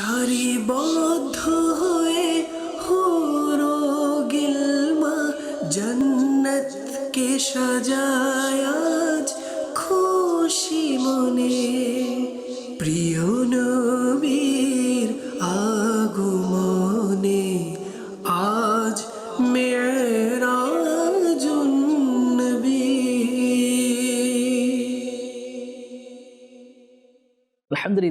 সারিবদ্ধ হয়ে হুরো গিলমা জন্নতকে সাজায় আজ খুশি মনে।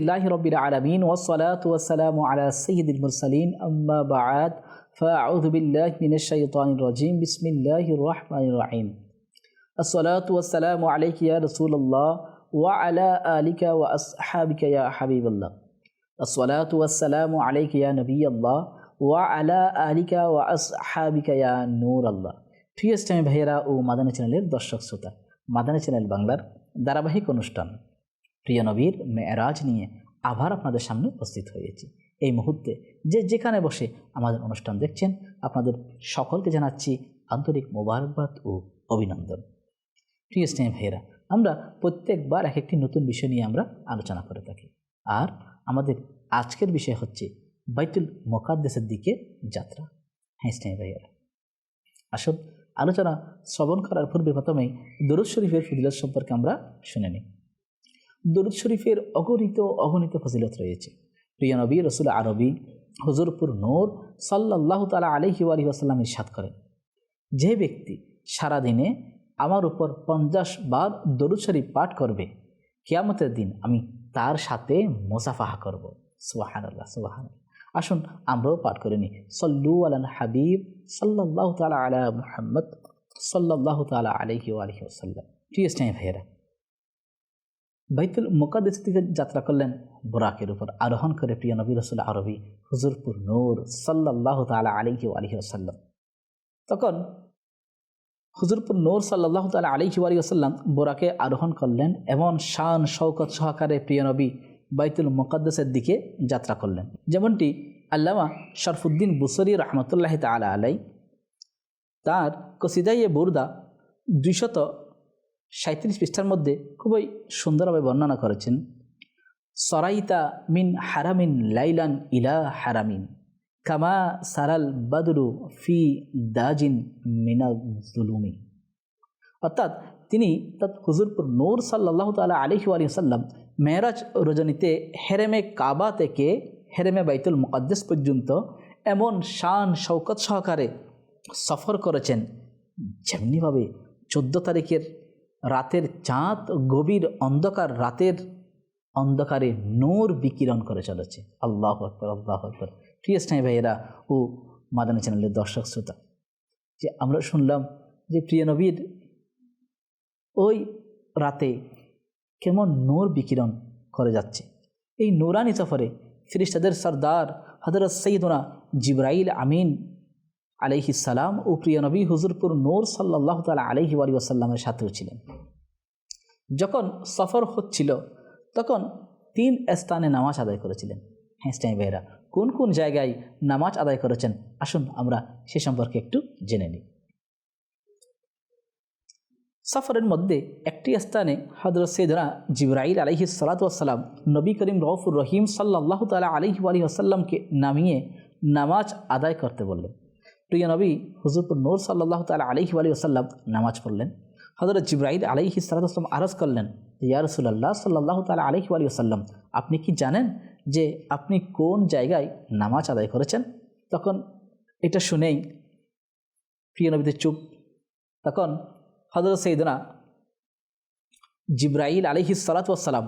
لله رب العالمين والصلاة والسلام على سيد المرسلين أما بعد فأعوذ بالله من الشيطان الرجيم بسم الله الرحمن الرحيم الصلاة والسلام عليك يا رسول الله وعلى آلك وأصحابك يا حبيب الله الصلاة والسلام عليك يا نبي الله وعلى آلك وأصحابك يا نور الله প্রিয় ইসলামী ভাইয়েরা ও মাদানী চ্যানেলের দর্শক শ্রোতা মাদানী চ্যানেল বাংলার ধারাবাহিক অনুষ্ঠান প্রিয় নবীর মেয়েরাজ নিয়ে আবার আপনাদের সামনে উপস্থিত হয়েছি। এই মুহূর্তে যে যেখানে বসে আমাদের অনুষ্ঠান দেখছেন, আপনাদের সকলকে জানাচ্ছি আন্তরিক মোবারকবাদ ও অভিনন্দন। প্রিয় স্নেহ ভাইয়েরা আমরা প্রত্যেকবার এক একটি নতুন বিষয় নিয়ে আমরা আলোচনা করে থাকি। আর আমাদের আজকের বিষয় হচ্ছে বাইতুল মোকাদ্দেসের দিকে যাত্রা। হ্যাঁ স্নেহ ভাইয়েরা আসল আলোচনা শ্রবণ করার পূর্বে প্রথমেই দরুদ শরীফের ফজিলত সম্পর্কে আমরা শুনে নিই। দরুদ শরীফের অগণিত অগণিত ফজিলত রয়েছে। প্রিয় নবী, রসুল আরবি, হজরপুর নোর সাল্লাহ তালা আলহি আলী আসাল্লাম ইসাদ করেন। যে ব্যক্তি সারাদিনে আমার উপর পঞ্চাশ বার দরুদ শরীফ পাঠ করবে, কিয়ামতের দিন আমি তার সাথে মোসাফাহা করব। সুবাহান আল্লাহ সুবাহান আসুন, আমরাও পাঠ করে নিই। সল্লু আলান হাবিব সাল্লাহ তালা আলা মুহাম্মদ সাল্লাহ তালা আলহি আলহি আসাল্লাম প্রিয় স্নেহ ভাইয়েরা বাইতুল মোকাদ্দেস থেকে যাত্রা করলেন বোরাকের উপর আরোহণ করে প্রিয় নবী রসুল আরবি হুজুরপুর নূর সাল্লাহ তালা আলিহি আলহি আসাল্লাম তখন হুজুরপুর নূর সাল্লাহ তালা আলিহি আলী আসাল্লাম বোরাকে আরোহণ করলেন এমন শান শৌকত সহকারে প্রিয় নবী বাইতুল মোকাদ্দেসের দিকে যাত্রা করলেন। যেমনটি আল্লামা শরফুদ্দিন বুসরি রহমতুল্লাহ তালা আলাই তার কসিদাইয়ে বুরদা দুইশত সাঁত্রিশ পৃষ্ঠার মধ্যে খুবই সুন্দরভাবে বর্ণনা করেছেন, সরাইতা মিন হারামিন লাইলান ইলা হারামিন, কামা সারাল বাদরু ফি দাজিন মিনা জুলুমি। অর্থাৎ তিনি তৎ হুজুরপুর নূর সাল্লাহ তালা আলহি আলী সাল্লাম মেহরাজ রজনীতে হেরেমে কাবা থেকে হেরেমে বাইতুল মুকাদ্দেস পর্যন্ত এমন শান শৌকত সহকারে সফর করেছেন, যেমনিভাবে চোদ্দ তারিখের রাতের চাঁদ গভীর অন্ধকার, রাতের অন্ধকারে নোর বিকিরণ করে চলেছে। আল্লাহ আকবর আল্লাহ আকবর। প্রিয় স্নেহ ভাইয়েরা ও মাদানী চ্যানেলের দর্শক শ্রোতা, যে আমরা শুনলাম যে প্রিয় নবীর ওই রাতে কেমন নোর বিকিরণ করে যাচ্ছে। এই নোরানি সফরে ফিরিস্তাদের সর্দার হজরত সঈদনা জিব্রাইল আমিন আলহি সালাম ও প্রিয় নবী হুজুরপুর নূর সাল্লাহ তালা আলহি আলী আসাল্লামের সাথেও ছিলেন। যখন সফর হচ্ছিল, তখন তিন স্থানে নামাজ আদায় করেছিলেন। হ্যাঁ স্টাই ভাইরা কোন কোন জায়গায় নামাজ আদায় করেছেন? আসুন আমরা সে সম্পর্কে একটু জেনে নিই। সফরের মধ্যে একটি স্থানে হজরত সৈদনা জিব্রাইল আলহি সালাতাম নবী করিম রফুর রহিম সাল্লাহ তালা আলহি আলী আসাল্লামকে নামিয়ে নামাজ আদায় করতে বললেন। প্রিয় নবী, হুজুরপুর নূর সাল্লাহ তালা আলহি আলী আসাল্লাম নামাজ পড়লেন। হজরত জিব্রাইল আলহি সালাতাম আরজ করলেন ইয়া রসুল্লাহ সাল্লাহ তালা আলহি আলী আসাল্লাম আপনি কি জানেন যে আপনি কোন জায়গায় নামাজ আদায় করেছেন? তখন এটা শুনেই প্রিয় নবীদের চুপ। তখন হজরত সৈদনা জিব্রাইল আলহি সালাতাম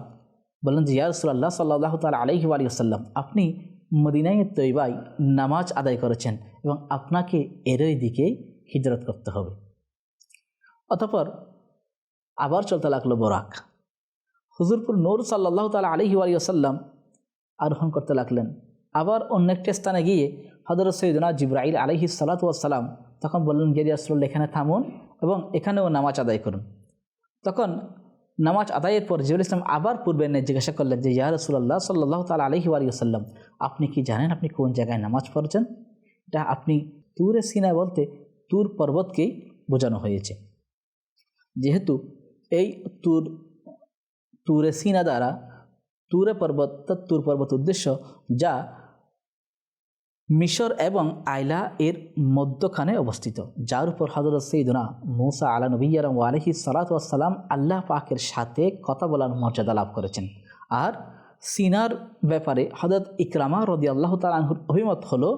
বললেন যে, ইয়া রসুল্লাহ সাল্লাহ তালা আলহি আলী আসাল্লাম আপনি মদিনায় তৈবাই নামাজ আদায় করেছেন এবং আপনাকে এরই দিকেই হিজরত করতে হবে। অতপর আবার চলতে লাগল বরাক। হুজুরপুর নূর সাল্লাহ তালা আলহি আলী আসাল্লাম আরোহণ করতে লাগলেন। আবার অন্য একটি স্থানে গিয়ে হজরত সৈদনা জিব্রাইল আলহি সালাতাম তখন বললেন গেরিয়াসুল্লাহ এখানে থামুন এবং এখানেও নামাজ আদায় করুন। তখন নামাজ আদায়ের পর জিবুল ইসলাম আবার পূর্বে এনে জিজ্ঞাসা করলেন যে, ইয়া রসুল্লাহ সাল্লাহ তাল আলহি আলিয়াল্লাম আপনি কি জানেন আপনি কোন জায়গায় নামাজ পড়ছেন? এটা আপনি তুরে সিনা বলতে তুর পর্বতকেই বোঝানো হয়েছে। যেহেতু এই তুর, তুরে সিনা দ্বারা তুরে পর্বত তুর পর্বত উদ্দেশ্য যা মিশর এবং আইলা এর মধ্যখানে অবস্থিত, যার উপর হজরত সৈদনা মুসা আলা নবীরম আলহি সালাতাম আল্লাহ পাকের সাথে কথা বলার মর্যাদা লাভ করেছেন। আর সিনার ব্যাপারে হজরত ইকরামা রদি আল্লাহ তালাহুর অভিমত হলো,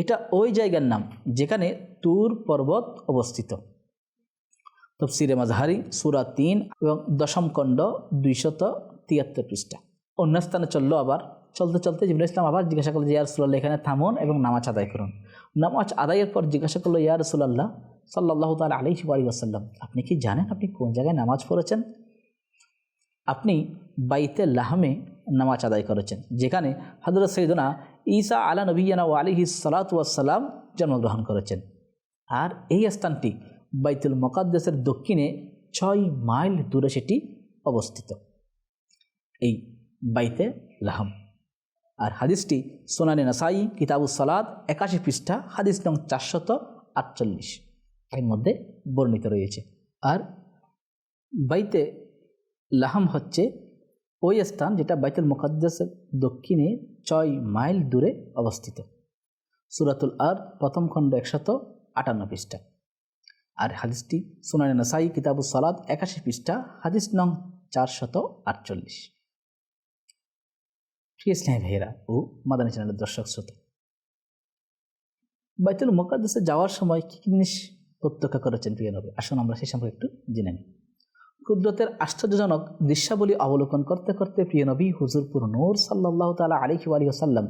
এটা ওই জায়গার নাম যেখানে তুর পর্বত অবস্থিত। তফসিরে মাজহারি সুরা তিন এবং দশম খণ্ড দুইশত তিয়াত্তর পৃষ্ঠা। অন্য স্থানে চলল আবার চলতে চলতে জিবুল ইসলাম আবার জিজ্ঞাসা করল ইয়া রসুল্লাহ এখানে থামুন এবং নামাজ আদায় করুন। নামাজ আদায়ের পর জিজ্ঞাসা করল, ইয়া রসুল্লাহ সাল্লাহ তাল আলি আলী আসাল্লাম আপনি কি জানেন আপনি কোন জায়গায় নামাজ পড়েছেন? আপনি বাইতে লাহামে নামাজ আদায় করেছেন, যেখানে হজরত সৈদনা ঈসা আলা নবীনা ও আলিহি সালাতাম জন্মগ্রহণ করেছেন। আর এই স্থানটি বাইতুল মকাদ্দেসের দক্ষিণে ছয় মাইল দূরে সেটি অবস্থিত। এই বাইতে লাহাম। আর হাদিসটি সোনানি নাসাই, কিতাবুস সালাদ একাশি পৃষ্ঠা, হাদিস নং চারশত আটচল্লিশ। এর মধ্যে বর্ণিত রয়েছে। আর বাইতে লাহাম হচ্ছে ওই স্থান যেটা বাইতুল মুকাদ্দাসের দক্ষিণে ছয় মাইল দূরে অবস্থিত। সুরাতুল আর প্রথম খণ্ড একশত আটান্ন পৃষ্ঠা। আর হাদিসটি সোনানি নাসাই, কিতাবুস সালাদ একাশি পৃষ্ঠা, হাদিস নং চারশত আটচল্লিশ। প্রিয় স্নেহ ভাইয়েরা ও মাদানী চ্যানেলের দর্শক শ্রোতা, বাইতুল মোকাদ্দেসে যাওয়ার সময় কী কী জিনিস প্রত্যক্ষ করেছেন প্রিয় নবী? আসুন আমরা সেই সম্পর্কে একটু জেনে নিই। কুদরতের আশ্চর্যজনক দৃশ্যাবলী অবলোকন করতে করতে প্রিয় নবী হুজুরপুর নূর সাল্লাহ তালা আলিহি আলী আসাল্লাম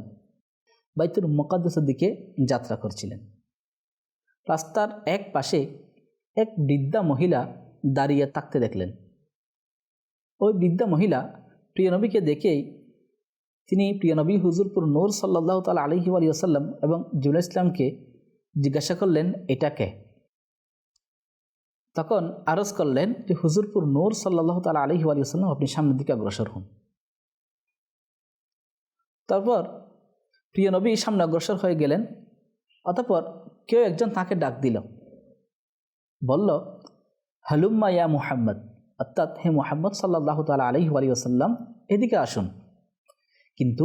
বাইতুল মোকাদ্দেসের দিকে যাত্রা করছিলেন। রাস্তার এক পাশে এক বৃদ্ধা মহিলা দাঁড়িয়ে থাকতে দেখলেন। ওই বৃদ্ধা মহিলা প্রিয় নবীকে দেখেই তিনি প্রিয় নবী হুজুরপুর নূর সাল্লাহ তাল আলহি আলী আসাল্লাম এবং জুল ইসলামকে জিজ্ঞাসা করলেন এটাকে তখন আরজ করলেন যে, হুজুরপুর নূর সাল্লাহ তাল আলহি আলী আসাল্লাম আপনি সামনের দিকে অগ্রসর হন। তারপর প্রিয় নবী সামনে অগ্রসর হয়ে গেলেন, অতপর কেউ একজন তাকে ডাক দিল। বলল, হালুম্মা ইয়া মুহাম্মদ। অর্থাৎ, হে মুহাম্মদ সাল্লাহ তাল আলহি আলী আসাল্লাম এদিকে আসুন। কিন্তু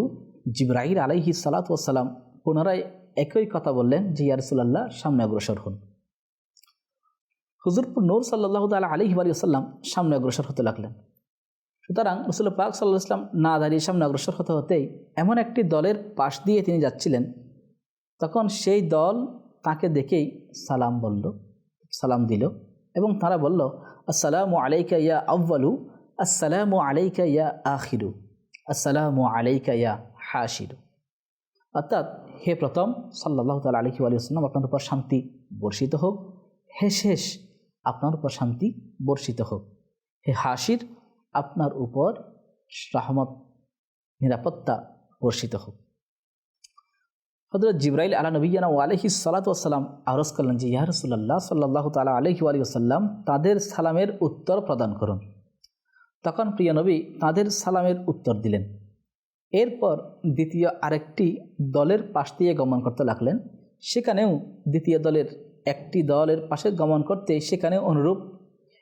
জিব্রাহির আলাইহি সালাতাম পুনরায় একই কথা বললেন যে ইয়ারসুল্লাহ সামনে অগ্রসর হন। হুজুরপুর নূর সাল্লাহ তালা আলী আসাল্লাম সামনে অগ্রসর হতে লাগলেন। সুতরাং রসুল পাক সাল্লাহ ইসলাম না দাঁড়িয়ে সামনে অগ্রসর হতে হতেই এমন একটি দলের পাশ দিয়ে তিনি যাচ্ছিলেন। তখন সেই দল তাকে দেখেই সালাম বলল, সালাম দিল এবং তারা বলল, আসসালামু আলাইকা ইয়া আব্বালু আসসালামু আলাইকা ইয়া আখিরু। আসসালামু আলাইকা ইয়া হাসির অর্থাৎ, হে প্রথম সাল্লাহ তাল আলহি আলিয়াল্লাম আপনার উপর শান্তি বর্ষিত হোক। হে শেষ, আপনার উপর শান্তি বর্ষিত হোক। হে হাসির আপনার উপর রহমত, নিরাপত্তা বর্ষিত হোক। হজরত জিব্রাইল আলা নবীনা ও আলহি সালাতাম আরজ করলেন যে, ইয়া রসুল্লাহ সাল্লাহ তালা আলহি আলিয়াল্লাম তাদের সালামের উত্তর প্রদান করুন। তখন প্রিয় নবী তাদের সালামের উত্তর দিলেন। এরপর দ্বিতীয় আরেকটি দলের পাশ দিয়ে গমন করতে লাগলেন। সেখানেও দ্বিতীয় দলের একটি দলের পাশে গমন করতে সেখানেও অনুরূপ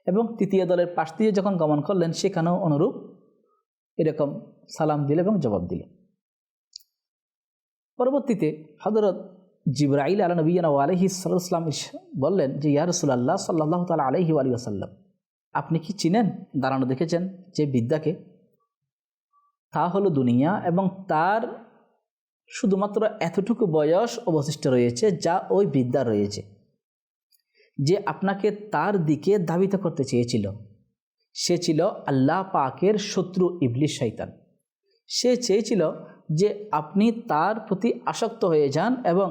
এবং তৃতীয় দলের পাশ দিয়ে যখন গমন করলেন সেখানেও অনুরূপ এরকম সালাম দিল এবং জবাব দিল। পরবর্তীতে হজরত জিব্রাইল আলা নবীনা আলহি সাল্লাম বললেন যে ইয়ারসুল্লাহ সাল্লাহ তালা আলহি আলী আসাল্লাম আপনি কি চিনেন? দাঁড়ানো দেখেছেন যে বিদ্যাকে? তা হলো দুনিয়া এবং তার শুধুমাত্র এতটুকু বয়স অবশিষ্ট রয়েছে যা ওই বিদ্যা রয়েছে, যে আপনাকে তার দিকে ধাবিত করতে চেয়েছিল। সে ছিল আল্লাহ পাকের শত্রু ইবলিশ শৈতান সে চেয়েছিল যে আপনি তার প্রতি আসক্ত হয়ে যান এবং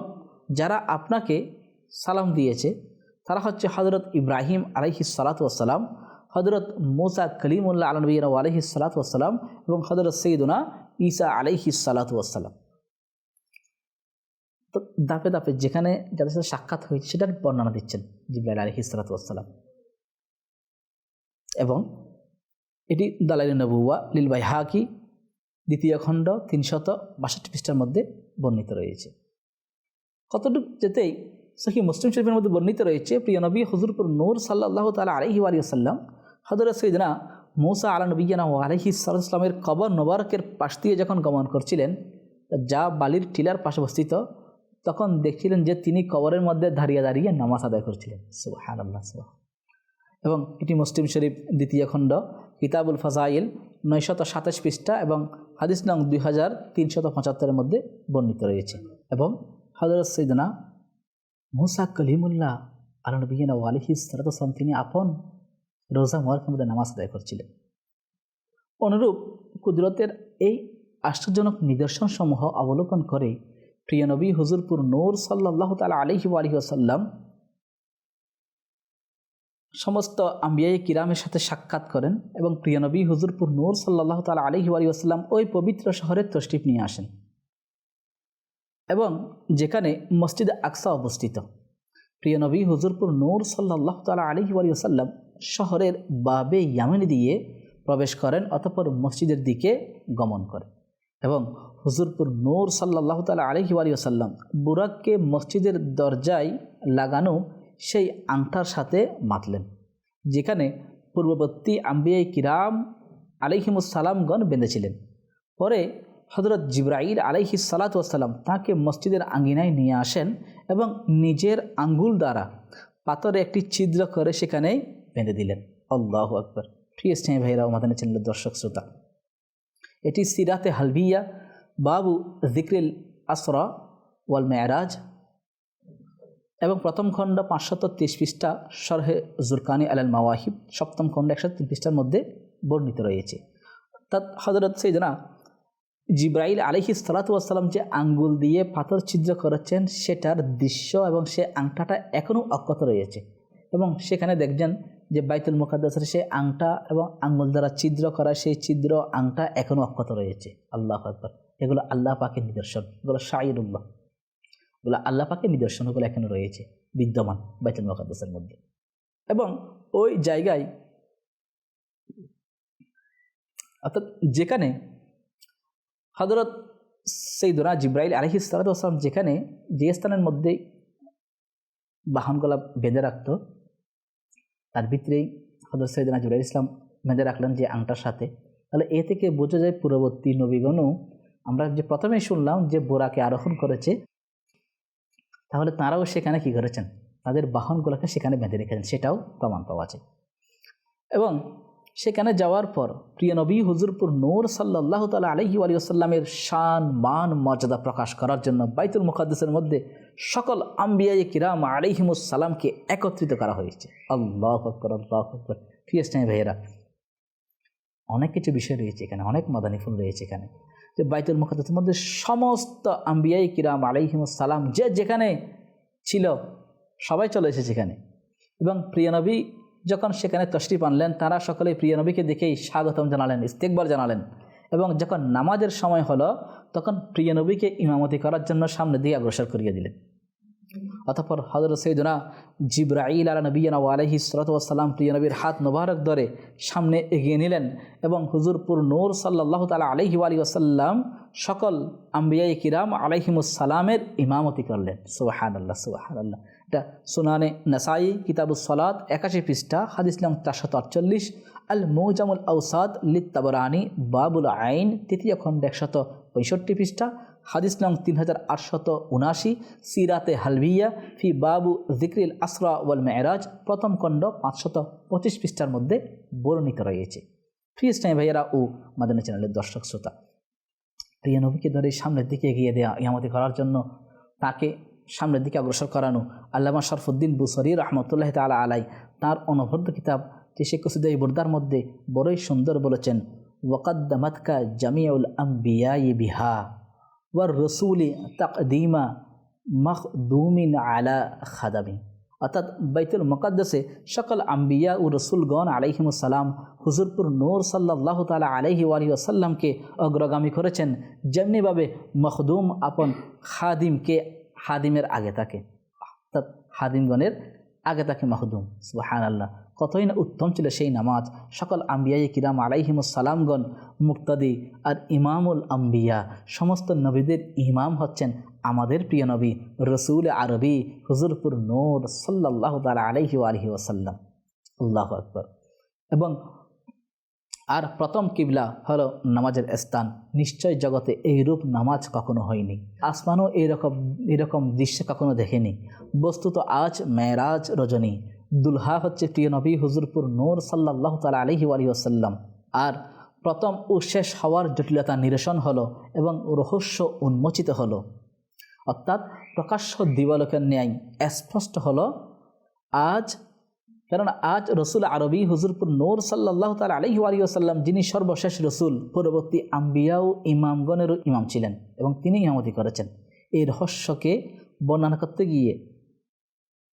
যারা আপনাকে সালাম দিয়েছে, তারা হচ্ছে হজরত ইব্রাহিম আলাইহি সালাতাম হজরত মোসা কলিমুল্লাহ আলনবীন আলহি সালাতাম এবং হজরত সঈদুনা ঈসা আলাইহি সালাতাম তো দাপে দাপে যেখানে যাদের সাথে সাক্ষাৎ হয়েছে সেটার বর্ণনা দিচ্ছেন জিব্রাইল আলহি সালাতাম এবং এটি দালাইল নবুয়া লিলবাই হাকি দ্বিতীয় খণ্ড তিনশত বাষট্টি পৃষ্ঠার মধ্যে বর্ণিত রয়েছে। কতটুকু যেতেই সহি মুসলিম শরীফের মধ্যে বর্ণিত রয়েছে, প্রিয় নবী হজুরপুর নূর সাল্লাহ তালা আলহি আলিয়াল্লাম হজরত সৈদনা মৌসা আলা নবীনা ও আলহি সালামের কবর নবারকের পাশ দিয়ে যখন গমন করছিলেন, যা বালির টিলার পাশে অবস্থিত, তখন দেখছিলেন যে তিনি কবরের মধ্যে দাঁড়িয়ে দাঁড়িয়ে নামাজ আদায় করছিলেন। সুবাহান আল্লাহ সুবাহ এবং এটি মুসলিম শরীফ দ্বিতীয় খণ্ড, কিতাবুল ফাজাইল নয়শত সাতাশ পৃষ্ঠা এবং হাদিস নং দুই হাজার তিনশত পঁচাত্তরের মধ্যে বর্ণিত রয়েছে। এবং হজরত সৈদনা মুসা কলিমুল্লাহ আল নবীন আলহি সালাতাম তিনি আপন রোজা মোয়ারকের মধ্যে নামাজ আদায় করছিলেন। অনুরূপ কুদরতের এই আশ্চর্যজনক নিদর্শনসমূহ অবলোকন করে প্রিয় নবী হুজুরপুর নূর সাল্লাহ তালা আলহি আলহি আসাল্লাম সমস্ত আম্বিয়াই কিরামের সাথে সাক্ষাৎ করেন এবং প্রিয় নবী হুজুরপুর নূর সাল্লাহ তালা আলহি আলী আসাল্লাম ওই পবিত্র শহরের তষ্টিপ নিয়ে আসেন এবং যেখানে মসজিদ আকসা অবস্থিত। প্রিয় নবী হুজুরপুর নূর সাল্লাহ তালা আলহি আলী আসাল্লাম শহরের বাবে ইয়ামিনি দিয়ে প্রবেশ করেন অতপর মসজিদের দিকে গমন করেন এবং হুজুরপুর নূর সাল্লাহ তালা আলহি বুরাককে মসজিদের দরজায় লাগানো সেই আংটার সাথে মাতলেন, যেখানে পূর্ববর্তী আম্বিয়াই কিরাম আলিহিমুসালামগণ বেঁধেছিলেন। পরে হজরত জিব্রাইল আলাইহি সালাতাম তাকে মসজিদের আঙ্গিনায় নিয়ে আসেন এবং নিজের আঙ্গুল দ্বারা পাথরে একটি ছিদ্র করে সেখানে বেঁধে দিলেন। আল্লাহ আকবর। প্রিয় স্নেহ ভাইরা মাদানী চ্যানেলের দর্শক শ্রোতা, এটি সিরাতে হালভিয়া বাবু জিক্রিল আসরা ওয়াল মেয়ারাজ এবং প্রথম খণ্ড পাঁচশত তিরিশ পৃষ্ঠা সরহে জুরকানি আলাল মাওয়াহিব, সপ্তম খণ্ড একশো তিন পৃষ্ঠার মধ্যে বর্ণিত রয়েছে। তা হজরত সেইজনা জিব্রাইল আলহি সালাতাম যে আঙ্গুল দিয়ে পাথর ছিদ্র করেছেন, সেটার দৃশ্য এবং সে আংটাটা এখনও অক্ষত রয়েছে এবং সেখানে দেখছেন যে বাইতুল মুকাদ্দাসের সেই আংটা এবং আঙ্গুল দ্বারা ছিদ্র করা সেই ছিদ্র আংটা এখনও অক্ষত রয়েছে। আল্লাহ আকবর। এগুলো আল্লাহ পাকের নিদর্শন। এগুলো শাহিরুল্লাহ এগুলো আল্লাহ পাকের নিদর্শনগুলো এখানে রয়েছে বিদ্যমান বাইতুল মুকাদ্দাসের মধ্যে। এবং ওই জায়গায় অর্থাৎ যেখানে হজরত সেইদুনা জিব্রাইল আলহি সালাতাম যেখানে যে স্থানের মধ্যে বাহনগুলা বেঁধে রাখত তার ভিতরেই হজরত সৈদুনা জিব্রাইল ইসলাম বেঁধে রাখলেন যে আংটার সাথে। তাহলে এ থেকে বোঝা যায় পূর্ববর্তী নবীগণও আমরা যে প্রথমেই শুনলাম যে বোরাকে আরোহণ করেছে, তাহলে তারাও সেখানে কি করেছেন? তাদের বাহনগুলোকে সেখানে বেঁধে রেখেছেন, সেটাও প্রমাণ পাওয়া যায়। এবং সেখানে যাওয়ার পর প্রিয় নবী হুজুরপুর নূর সাল্লাহ তালা আলহি আলী আসাল্লামের শান, মান, মর্যাদা প্রকাশ করার জন্য বাইতুল মুখাদ্দেসের মধ্যে সকল আম্বিয়াই কিরাম আলিহিমুসাল্লামকে একত্রিত করা হয়েছে। আল্লাহ আকবর আল্লাহ আকবর। প্রিয় স্নেহ ভাইয়েরা, অনেক কিছু বিষয় রয়েছে এখানে, অনেক মাদানী ফুল রয়েছে এখানে। যে বাইতুল মুখাদ্দেসের মধ্যে সমস্ত আম্বিয়াই কিরাম আলিহিমুসাল্লাম যে যেখানে ছিল, সবাই চলে এসেছে সেখানে এবং প্রিয় নবী যখন সেখানে তশরিফ আনলেন, তারা সকলেই প্রিয় নবীকে দেখেই স্বাগতম জানালেন, ইস্তেকবার জানালেন এবং যখন নামাজের সময় হলো, তখন প্রিয় নবীকে ইমামতি করার জন্য সামনে দিয়ে অগ্রসর করিয়ে দিলেন। অতঃপর হজরত সৈদনা জিব্রাইল আলা নবীনা আলহি সরতাম প্রিয় নবীর হাত মোবারক ধরে সামনে এগিয়ে নিলেন এবং হুজুরপুর নূর সাল্লাহ তালা আলহি আলী আসাল্লাম সকল আম্বিয়াই কিরাম আলহিমুসালামের ইমামতি করলেন। সুবাহান আল্লাহ সুবাহান আল্লাহ এটা সুনানে নাসাই কিতাবুল সলাদ একাশি পৃষ্ঠা, হাদিস নং চারশত আটচল্লিশ আল মৌজামুল আউসাদ লিত্তাবরানি বাবুল আইন, তৃতীয় খণ্ড একশত পঁয়ষট্টি পৃষ্ঠা, হাদিস নং তিন হাজার আটশত উনাশি সিরাতে হালভিয়া ফি বাবু জিক্রিল আসরা ওয়াল মেয়রাজ প্রথম খণ্ড পাঁচশত পঁচিশ পৃষ্ঠার মধ্যে বর্ণিত রয়েছে। প্রিয় স্নেহ ভাইয়েরা ও মাদানী চ্যানেলের দর্শক শ্রোতা, প্রিয় নবীকে ধরে সামনের দিকে এগিয়ে দেওয়া ইয়ামতি করার জন্য তাকে সামনের দিকে অগ্রসর করানো। আল্লামা শরফুদ্দিন বুসরি রহমতুল্লাহ তালা আলাই তার অনবদ্য কিতাব কসিদাই বুর্দার মধ্যে বড়ই সুন্দর বলেছেন, ওয়াকাদ্দামাতকা জামিয়াউল আম্বিয়াই বিহা ওয়ার রসুলি তাকদিমা মখদুমিন আলা খাদামি। অর্থাৎ বাইতুল মকাদ্দসে সকল আম্বিয়া ও রসুলগণ আলাইহিমুসালাম হুজুরপুর নূর সাল্লাহ তালা আলহি আলী আসাল্লামকে অগ্রগামী করেছেন। যেমনিভাবে মখদুম আপন খাদিমকে হাদিমের আগে থাকে। অর্থাৎ হাদিমগণের আগে থাকে মাহদুম সুবাহান আল্লাহ কতই না উত্তম ছিল সেই নামাজ। সকল আম্বিয়াই কিরাম আলাইহিমুসালামগণ মুক্তাদি আর ইমামুল আম্বিয়া, সমস্ত নবীদের ইমাম হচ্ছেন আমাদের প্রিয় নবী, রসুল আরবি, হুজুরপুর নূর সাল্লাহ তালা আলহি আলহি ওসাল্লাম আল্লাহ আকবর। এবং আর প্রথম কিবলা হলো নামাজের স্থান। নিশ্চয় জগতে এইরূপ নামাজ কখনো হয়নি। আসমানও এইরকম এরকম দৃশ্য কখনো দেখেনি। বস্তুত আজ মেয়েরাজ রজনী। দুলহা হচ্ছে প্রিয় নবী হুজুরপুর নূর সাল্লাহ তালা আলহি আলী আসাল্লাম আর প্রথম ও শেষ হওয়ার জটিলতা নিরসন হলো এবং রহস্য উন্মোচিত হলো। অর্থাৎ প্রকাশ্য দিবালোকের ন্যায় স্পষ্ট হলো, আজ কেননা আজ রসুল আরবি হুজুরপুর নূর সাল্লাহ তাল আলহি আলিয়াল্লাম যিনি সর্বশেষ রসুল পরবর্তী আম্বিয়া ও ইমামগণেরও ইমাম ছিলেন এবং তিনি ইমামতি করেছেন। এই রহস্যকে বর্ণনা করতে গিয়ে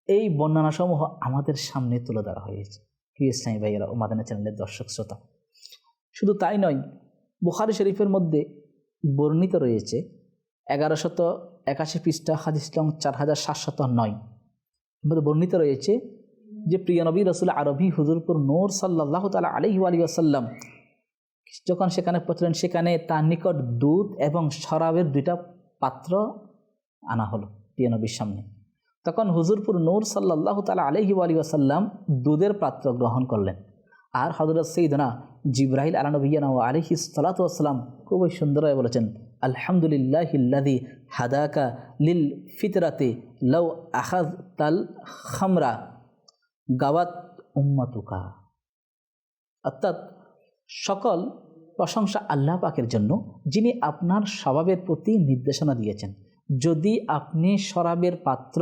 এই বর্ণনাসমূহ আমাদের সামনে তুলে ধরা হয়েছে। প্রিয় ইসলামী ভাইয়েরা ও মাদানা চ্যানেলের দর্শক শ্রোতা, শুধু তাই নয়, বুখারি শরীফের মধ্যে বর্ণিত রয়েছে এগারোশত একাশি পৃষ্ঠা, হাদিস চার হাজার সাতশত নয়। বর্ণিত রয়েছে যে প্রিয় নবী রসুল আরবি হুজুরপুর নূর সাল্লাহ তালা আলহি আলী আসাল্লাম যখন সেখানে পৌঁছলেন, সেখানে তার নিকট দুধ এবং শরাবের দুইটা পাত্র আনা হলো প্রিয় নবীর সামনে। তখন হুজুরপুর নূর সাল্লাহ তালা আলহি আলী আসাল্লাম দুধের পাত্র গ্রহণ করলেন। আর হজরত সঈদনা জিব্রাহিল আলানবিয়ানা ও আলিহি সালাতাম খুবই সুন্দরভাবে বলেছেন আলহামদুলিল্লাহিল্লাদি হাদাকা লিল ফিতরাতে লৌ আহাজ তাল খামরা। গাওয়াত উম্মাতুকা। অর্থাৎ সকল প্রশংসা আল্লাহ পাকের জন্য, যিনি আপনার স্বভাবের প্রতি নির্দেশনা দিয়েছেন। যদি আপনি শরাবের পাত্র,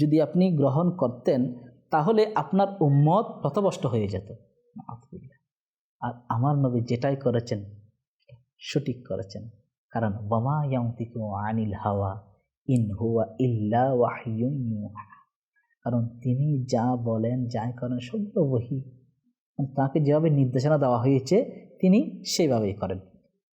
যদি আপনি গ্রহণ করতেন, তাহলে আপনার উম্মত পথভষ্ট হয়ে যেত। আর আমার নবী যেটাই করেছেন, সঠিক করেছেন। কারণ বামা ইয়ামতিকু আনিল হাওয়া, ইন হুয়া ইল্লা ওয়াহিয়ুন ইউহা। কারণ তিনি যা বলেন, যাই করেন, সবগুলো বহি তাকে যেভাবে নির্দেশনা দেওয়া হয়েছে, তিনি সেইভাবেই করেন।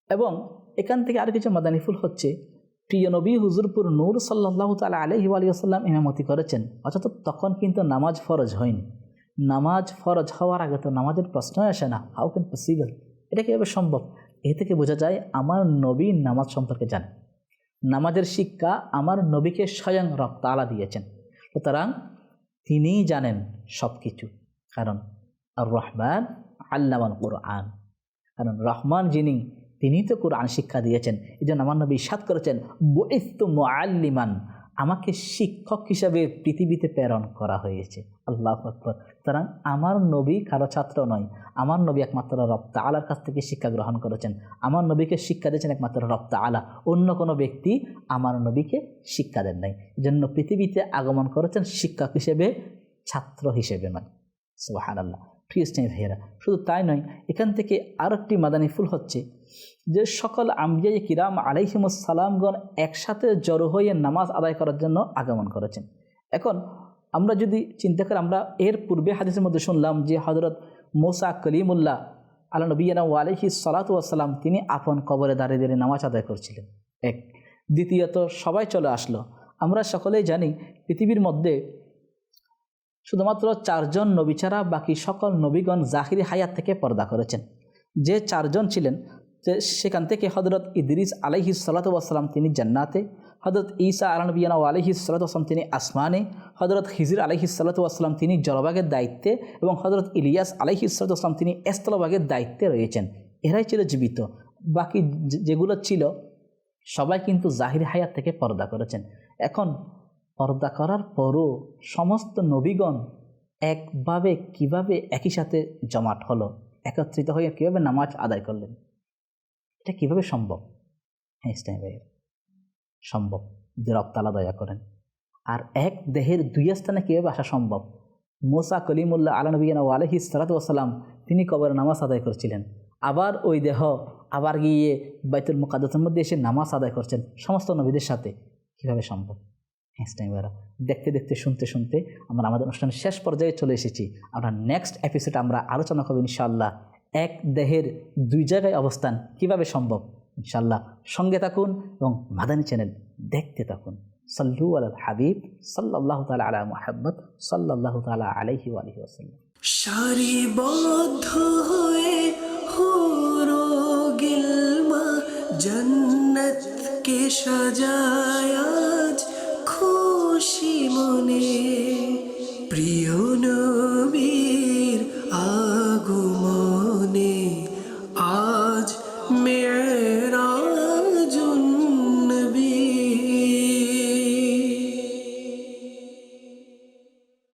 এবং এখান থেকে আর কিছু মাদানিফুল হচ্ছে। প্রিয় নবী হুজুরপুর নূর সাল্লাহ তালা আলহি আলিয়াল্লাম ইমামতি করেছেন। অথচ তখন কিন্তু নামাজ ফরজ হয়নি। নামাজ ফরজ হওয়ার আগে তো নামাজের প্রশ্নই আসে না। হাউ ক্যান পসিবল এটা কীভাবে সম্ভব? এ থেকে বোঝা যায়, আমার নবী নামাজ সম্পর্কে জানে। নামাজের শিক্ষা আমার নবীকে স্বয়ং রক্ত আলা দিয়েছেন। সুতরাং তিনিই জানেন সব কিছু কারণ আর রহমান আল্লামান কোরআন। কারণ রহমান যিনি তিনি তো কোরআন শিক্ষা দিয়েছেন। এই জন্য আমার নবী সাত করেছেন বৈস্তম আল্লিমান আমাকে শিক্ষক হিসাবে পৃথিবীতে প্রেরণ করা হয়েছে। আল্লাহ আকবর। সুতরাং আমার নবী কারও ছাত্র নয়। আমার নবী একমাত্র রপ্তা আলার কাছ থেকে শিক্ষা গ্রহণ করেছেন। আমার নবীকে শিক্ষা দিয়েছেন একমাত্র রপ্তা আলা অন্য কোনো ব্যক্তি আমার নবীকে শিক্ষা দেন নাই। জন্য পৃথিবীতে আগমন করেছেন শিক্ষক হিসেবে, ছাত্র হিসেবে নয়। সুবাহান আল্লাহ প্রিয় স্নেহ ভাইয়েরা, শুধু তাই নয়, এখান থেকে আরেকটি মাদানী ফুল হচ্ছে যে সকল আম্বিয়াই কিরাম আলাইহিমুসালামগণ একসাথে জড়ো হয়ে নামাজ আদায় করার জন্য আগমন করেছেন। এখন আমরা যদি চিন্তা করি আমরা এর পূর্বে হাদিসের মধ্যে শুনলাম যে হজরত মোসা কলিমুল্লাহ আল্লাহ নবীনা আলহি সালাতাম তিনি আপন কবরে দাঁড়িয়ে দাঁড়িয়ে নামাজ আদায় করছিলেন। এক। দ্বিতীয়ত সবাই চলে আসলো। আমরা সকলেই জানি পৃথিবীর মধ্যে শুধুমাত্র চারজন নবী ছাড়া বাকি সকল নবীগণ জাহিরি হায়াত থেকে পর্দা করেছেন। যে চারজন ছিলেন সেখান থেকে হজরত ইদরিস আলহি সালাতাম তিনি জান্নাতে হজরত ঈসা আলনবিয়ানা আলহি সালাতাম তিনি আসমানে হজরত হিজির আলহি সালাতাম তিনি জলবাগের দায়িত্বে এবং হজরত ইলিয়াস আলহি সালাতাম তিনি এস্তলবাগের দায়িত্বে রয়েছেন। এরাই ছিল জীবিত। বাকি যেগুলো ছিল, সবাই কিন্তু জাহির হায়াত থেকে পর্দা করেছেন। এখন পর্দা করার পরও সমস্ত নবীগণ একভাবে, কীভাবে একই সাথে জমাট হলো, একত্রিত হয়ে কীভাবে নামাজ আদায় করলেন? এটা কীভাবে সম্ভব? ইসলাম ভাইয়ের সম্ভব। রপ্তালা দয়া করেন। আর এক দেহের দুই স্থানে কীভাবে আসা সম্ভব? মোসা কলিমুল্লাহ আলা নবীনা ও আলহি সালাতাম তিনি কবর নামাজ আদায় করছিলেন। আবার ওই দেহ, আবার গিয়ে বাইতুল মুকাদ্দাসের মধ্যে এসে নামাজ আদায় করছেন সমস্ত নবীদের সাথে। কীভাবে সম্ভব? হ্যাঁ দেখতে দেখতে, শুনতে শুনতে আমরা আমাদের অনুষ্ঠানের শেষ পর্যায়ে চলে এসেছি। আমরা নেক্সট এপিসোড আমরা আলোচনা করব ইনশাআল্লাহ। এক দেহের দুই জায়গায় অবস্থান কীভাবে সম্ভব? ইনশাল্লাহ সঙ্গে থাকুন এবং মাদানী চ্যানেল দেখতে থাকুন। সাল্লু আল হাবিব সাল্লাহ তালা আলা মোহাম্মদ সাল্লাহ তালা আলহি আলহি সারিবদ্ধ হয়ে হুরো গিলমা জন্নতকে সাজায় আজ খুশি মনে।